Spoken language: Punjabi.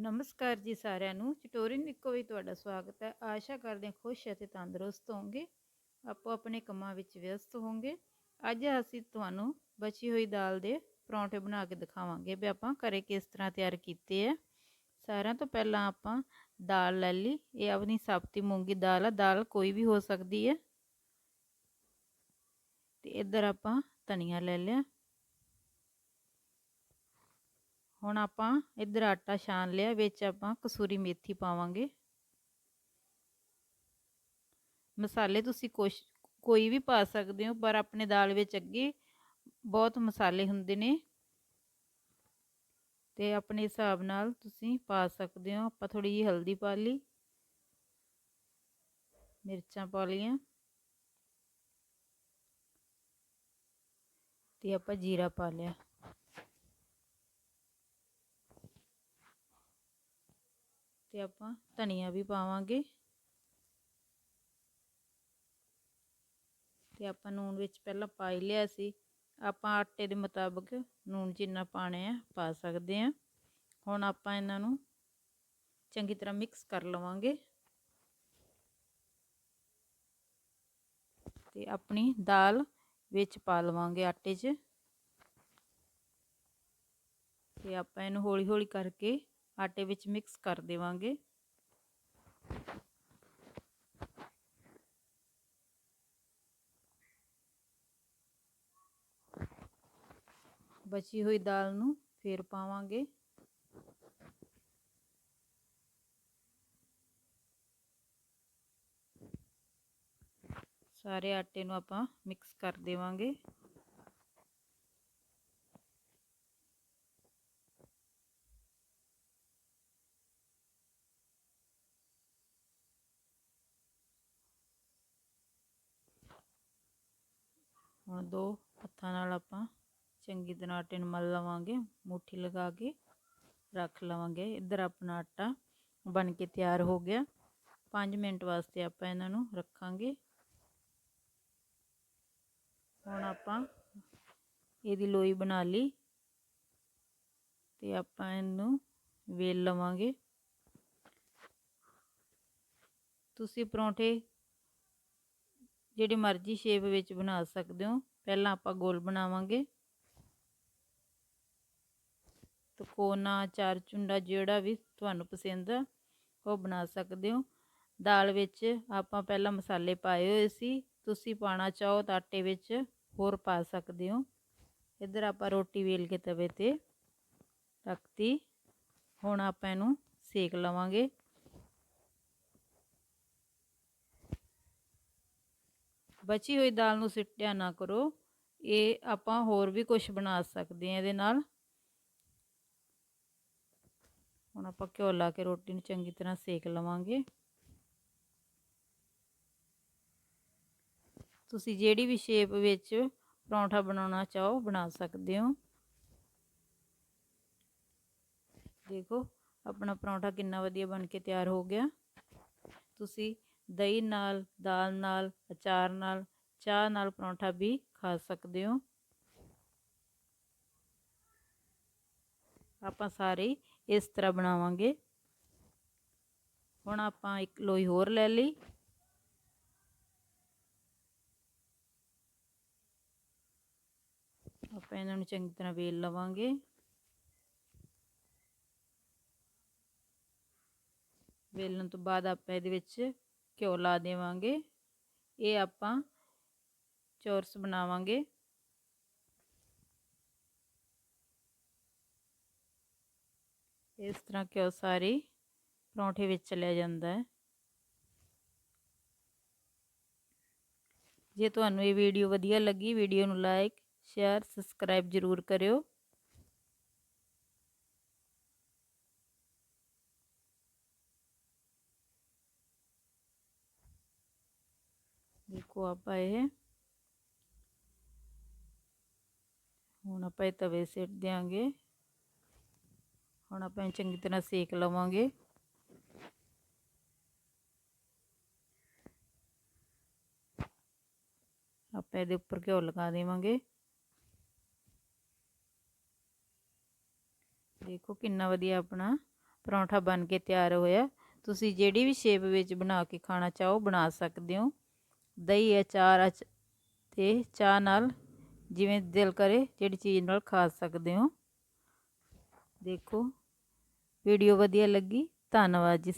ਨਮਸਕਾਰ ਜੀ ਸਾਰਿਆਂ ਨੂੰ। ਚਟੋਰੀ ਇੱਕੋ ਵੀ ਤੁਹਾਡਾ ਸਵਾਗਤ ਹੈ। ਆਸ਼ਾ ਕਰਦੇ ਹਾਂ ਖੁਸ਼ ਅਤੇ ਤੰਦਰੁਸਤ ਹੋਵੋਗੇ। ਆਪੋ ਆਪਣੇ ਕੰਮਾਂ ਵਿੱਚ ਵਿਅਸਤ ਹੋਵੋਗੇ। ਅੱਜ ਅਸੀਂ ਤੁਹਾਨੂੰ ਬਚੀ ਹੋਈ ਦਾਲ ਦੇ ਪਰੌਂਠੇ ਬਣਾ ਕੇ ਦਿਖਾਵਾਂਗੇ ਵੀ ਆਪਾਂ ਘਰੇ ਕਿਸ ਤਰ੍ਹਾਂ ਤਿਆਰ ਕੀਤੇ ਆ। ਸਾਰਿਆਂ ਤੋਂ ਪਹਿਲਾਂ ਆਪਾਂ ਦਾਲ ਲੈ ਲਈ। ਇਹ ਆਪਣੀ ਸਾਬਤੀ ਮੂੰਗੀ ਦਾਲ ਆ। ਦਾਲ ਕੋਈ ਵੀ ਹੋ ਸਕਦੀ ਹੈ। ਤੇ ਇੱਧਰ ਆਪਾਂ ਧਨੀਆ ਲੈ ਲਿਆ। ਹੁਣ ਆਪਾਂ ਇੱਧਰ ਆਟਾ ਛਾਣ ਲਿਆ, ਵਿੱਚ ਆਪਾਂ ਕਸੂਰੀ ਮੇਥੀ ਪਾਵਾਂਗੇ। ਮਸਾਲੇ ਤੁਸੀਂ ਕੁਛ ਕੋਈ ਵੀ ਪਾ ਸਕਦੇ ਹੋ, ਪਰ ਆਪਣੇ ਦਾਲ ਵਿੱਚ ਅੱਗੇ ਬਹੁਤ ਮਸਾਲੇ ਹੁੰਦੇ ਨੇ। ਤੇ ਆਪਣੇ ਹਿਸਾਬ ਨਾਲ ਤੁਸੀਂ ਪਾ ਸਕਦੇ ਹੋ, ਆਪਾਂ ਥੋੜੀ ਜਿਹੀ ਹਲਦੀ ਪਾ ਲਈ। ਮਿਰਚਾਂ ਪਾ ਲਈਆਂ। ਤੇ ਆਪਾਂ ਜੀਰਾ ਪਾ ਲਿਆ। ਤੇ ਆਪਾਂ ਧਨੀਆ ਵੀ ਪਾਵਾਂਗੇ। ਤੇ ਆਪਾਂ ਨੂਨ ਵਿੱਚ ਪਹਿਲਾਂ ਪਾ ਹੀ ਲਿਆ ਸੀ। ਆਪਾਂ ਆਟੇ ਦੇ ਮੁਤਾਬਕ ਨੂਨ ਜਿੰਨਾ ਪਾਣੇ ਆ, ਪਾ ਸਕਦੇ ਆ। ਹੁਣ ਆਪਾਂ ਇਹਨਾਂ ਨੂੰ ਚੰਗੀ ਤਰ੍ਹਾਂ ਮਿਕਸ ਕਰ ਲਵਾਂਗੇ। ਤੇ ਆਪਣੀ ਦਾਲ ਵਿੱਚ ਪਾ ਲਵਾਂਗੇ ਆਟੇ 'ਚ। ਤੇ ਆਪਾਂ ਇਹਨੂੰ ਹੌਲੀ ਹੌਲੀ ਕਰਕੇ ਆਟੇ ਵਿੱਚ ਮਿਕਸ ਕਰ ਦੇਵਾਂਗੇ। ਬਚੀ ਹੋਈ ਦਾਲ ਨੂੰ ਫੇਰ ਪਾਵਾਂਗੇ। ਸਾਰੇ ਆਟੇ ਨੂੰ ਆਪਾਂ ਮਿਕਸ ਕਰ ਦੇਵਾਂਗੇ। ਹੁਣ ਦੋ ਹੱਥਾਂ ਨਾਲ ਆਪਾਂ ਚੰਗੀ ਤਰ੍ਹਾਂ ਆਟੇ ਨੂੰ ਮਲ ਲਵਾਂਗੇ, ਮੁੱਠੀ ਲਗਾ ਕੇ ਰੱਖ ਲਵਾਂਗੇ। ਇੱਧਰ ਆਪਣਾ ਆਟਾ ਬਣ ਕੇ ਤਿਆਰ ਹੋ ਗਿਆ। 5 ਮਿੰਟ ਵਾਸਤੇ ਆਪਾਂ ਇਹਨਾਂ ਨੂੰ ਰੱਖਾਂਗੇ। ਹੁਣ ਆਪਾਂ ਇਹਦੀ ਲੋਈ ਬਣਾ ਲਈ ਤੇ ਆਪਾਂ ਇਹਨੂੰ ਵੇਲ ਲਵਾਂਗੇ। ਤੁਸੀਂ ਪਰੌਂਠੇ ਜਿਹੜੀ ਮਰਜ਼ੀ ਸ਼ੇਪ ਵਿੱਚ ਬਣਾ ਸਕਦੇ ਹੋ। ਪਹਿਲਾਂ ਆਪਾਂ ਗੋਲ ਬਣਾਵਾਂਗੇ। ਤਕੋਨਾ ਚਾਰ ਚੁੰਡਾ ਜਿਹੜਾ ਵੀ ਤੁਹਾਨੂੰ ਪਸੰਦ ਆ, ਉਹ ਬਣਾ ਸਕਦੇ ਹੋ। ਦਾਲ ਵਿੱਚ ਆਪਾਂ ਪਹਿਲਾਂ ਮਸਾਲੇ ਪਾਏ ਹੋਏ ਸੀ। ਤੁਸੀਂ ਪਾਣਾ ਚਾਹੋ ਤਾਂ ਆਟੇ ਵਿੱਚ ਹੋਰ ਪਾ ਸਕਦੇ ਹੋ। ਇੱਧਰ ਆਪਾਂ ਰੋਟੀ ਵੇਲ ਕੇ ਤਵੇ ਤੇ ਰੱਖਤੀ। ਹੁਣ ਆਪਾਂ ਇਹਨੂੰ ਸੇਕ ਲਵਾਂਗੇ। ਬਚੀ ਹੋਈ ਦਾਲ ਨੂੰ ਸਿੱਟਿਆ ਨਾ ਕਰੋ। ਇਹ ਆਪਾਂ ਹੋਰ ਵੀ ਕੁਝ ਬਣਾ ਸਕਦੇ ਹਾਂ ਇਹਦੇ ਨਾਲ। ਹੁਣ ਆਪਾਂ ਘਿਓ ਲਾ ਕੇ ਰੋਟੀ ਨੂੰ ਚੰਗੀ ਤਰ੍ਹਾਂ ਸੇਕ ਲਵਾਂਗੇ। ਤੁਸੀਂ ਜਿਹੜੀ ਵੀ ਸ਼ੇਪ ਵਿੱਚ ਪਰੌਂਠਾ ਬਣਾਉਣਾ ਚਾਹੋ ਬਣਾ ਸਕਦੇ ਹੋ। ਦੇਖੋ, ਆਪਣਾ ਪਰੌਂਠਾ ਕਿੰਨਾ ਵਧੀਆ ਬਣ ਕੇ ਤਿਆਰ ਹੋ ਗਿਆ। ਤੁਸੀਂ ਦਹੀਂ ਨਾਲ, ਦਾਲ ਨਾਲ, ਅਚਾਰ ਨਾਲ, ਚਾਹ ਨਾਲ ਪਰੌਂਠਾ ਵੀ ਖਾ ਸਕਦੇ ਹੋ। ਆਪਾਂ ਸਾਰੇ ਇਸ ਤਰ੍ਹਾਂ ਬਣਾਵਾਂਗੇ। ਹੁਣ ਆਪਾਂ ਇੱਕ ਲੋਈ ਹੋਰ ਲੈ ਲਈ। ਆਪਾਂ ਇਹਨਾਂ ਨੂੰ ਚੰਗੀ ਤਰ੍ਹਾਂ ਵੇਲ ਲਵਾਂਗੇ। ਵੇਲਣ ਤੋਂ ਬਾਅਦ ਆਪਾਂ ਇਹਦੇ ਵਿੱਚ ਘਿਓ ਲਾ ਦੇਵਾਂਗੇ ਇਹ ਆਪਾਂ ਚੌਰਸ ਬਣਾਵਾਂਗੇ ਇਸ ਤਰ੍ਹਾਂ ਘਿਓ ਸਾਰੇ ਪਰੌਂਠੇ ਵਿੱਚ ਚਲਿਆ ਜਾਂਦਾ ਹੈ ਜੇ ਤੁਹਾਨੂੰ ਇਹ ਵੀਡੀਓ ਵਧੀਆ ਲੱਗੀ ਵੀਡੀਓ ਨੂੰ ਲਾਈਕ ਸ਼ੇਅਰ ਸਬਸਕ੍ਰਾਈਬ ਜ਼ਰੂਰ ਕਰਿਓ ਦੇਖੋ ਆਪਾਂ ਇਹ ਹੁਣ ਆਪਾਂ ਇਹ ਤਵੇ ਸਿੱਟ ਦਿਆਂਗੇ ਹੁਣ ਆਪਾਂ ਚੰਗੀ ਤਰ੍ਹਾਂ ਸੇਕ ਲਵਾਂਗੇ ਆਪਾਂ ਇਹਦੇ ਉੱਪਰ ਘਿਓ ਲਗਾ ਦੇਵਾਂਗੇ ਦੇਖੋ ਕਿੰਨਾ ਵਧੀਆ ਆਪਣਾ ਪਰੌਂਠਾ ਬਣ ਕੇ ਤਿਆਰ ਹੋਇਆ ਤੁਸੀਂ ਜਿਹੜੀ ਵੀ ਸ਼ੇਪ ਵਿੱਚ ਬਣਾ ਕੇ ਖਾਣਾ ਚਾਹੋ ਬਣਾ ਸਕਦੇ ਹੋ ਦਹੀਂ ਅਚਾਰ ਅਚ ਅਤੇ ਚਾਹ ਨਾਲ ਜਿਵੇਂ ਦਿਲ ਕਰੇ ਜਿਹੜੀ ਚੀਜ਼ ਨਾਲ ਖਾ ਸਕਦੇ ਹੋ। ਦੇਖੋ ਵੀਡੀਓ ਵਧੀਆ ਲੱਗੀ। ਧੰਨਵਾਦ ਜੀ।